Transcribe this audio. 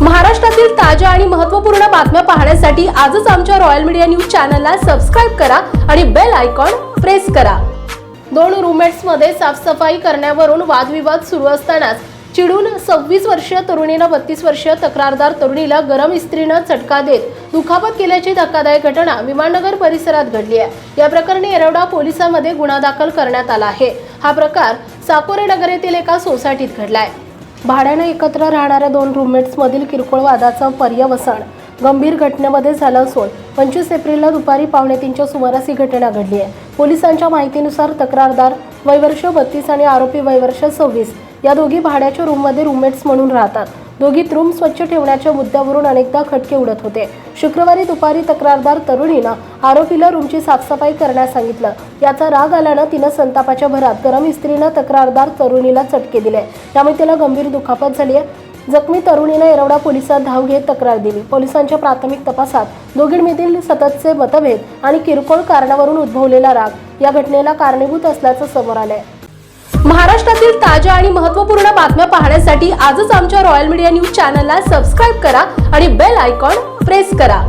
महाराष्ट्रातील ताज्या आणि महत्त्वपूर्ण बातम्या पाहण्यासाठी आजच आमच्या रॉयल मीडिया न्यूज चॅनलला सबस्क्राईब करा आणि बेल आयकॉन प्रेस करा. दोन रूममेट्समध्ये साफसफाई करण्यावरून वादविवाद सुरू असतानाच चिडून सव्वीस वर्षीय तरुणीनं बत्तीस वर्षीय तक्रारदार तरुणीला गरम इस्त्रीनं चटका देत दुखापत केल्याची धक्कादायक घटना विमाननगर परिसरात घडली आहे. या प्रकरणी येरवडा पोलिसांमध्ये गुन्हा दाखल करण्यात आला आहे. हा प्रकार साकोरे नगर येथील एका सोसायटीत घडलाय. भाड्यानं एकत्र राहणाऱ्या दोन रूममेट्समधील किरकोळ वादाचं पर्यवसान गंभीर घटनेमध्ये झालं असून पंचवीस एप्रिलला दुपारी पावणे तीनच्या सुमारास ही घटना घडली आहे. पोलिसांच्या माहितीनुसार तक्रारदार वयवर्ष बत्तीस आणि आरोपी वयवर्ष सव्वीस. या दोघी भाड्याच्या रूममध्ये रूममेट्स म्हणून राहतात. दोघीत रूम स्वच्छ ठेवण्याच्या मुद्द्यावरून अनेकदा खटके उडत होते. शुक्रवारी दुपारी तक्रारदार तरुणीनं आरोपीला रूमची साफसफाई करण्यास सांगितलं. याचा राग आल्यानं तिनं संतापाच्या भरात गरम इस्त्रीनं तक्रारदार तरुणीला चटके दिले. त्यामुळे तिला गंभीर दुखापत झाली आहे जखमी तरुणीनं येरवडा पोलिसात धाव घेत तक्रार दिली. पोलिसांच्या प्राथमिक तपासात दोघींमधील सततचे मतभेद आणि किरकोळ कारणावरून उद्भवलेला राग या घटनेला कारणीभूत असल्याचं समोर आलंय. महाराष्ट्रातील ताज्या आणि महत्त्वपूर्ण बातम्या पाहण्यासाठी आजच आमच्या रॉयल मीडिया न्यूज चॅनलला सबस्क्राईब करा आणि बेल आयकॉन प्रेस करा.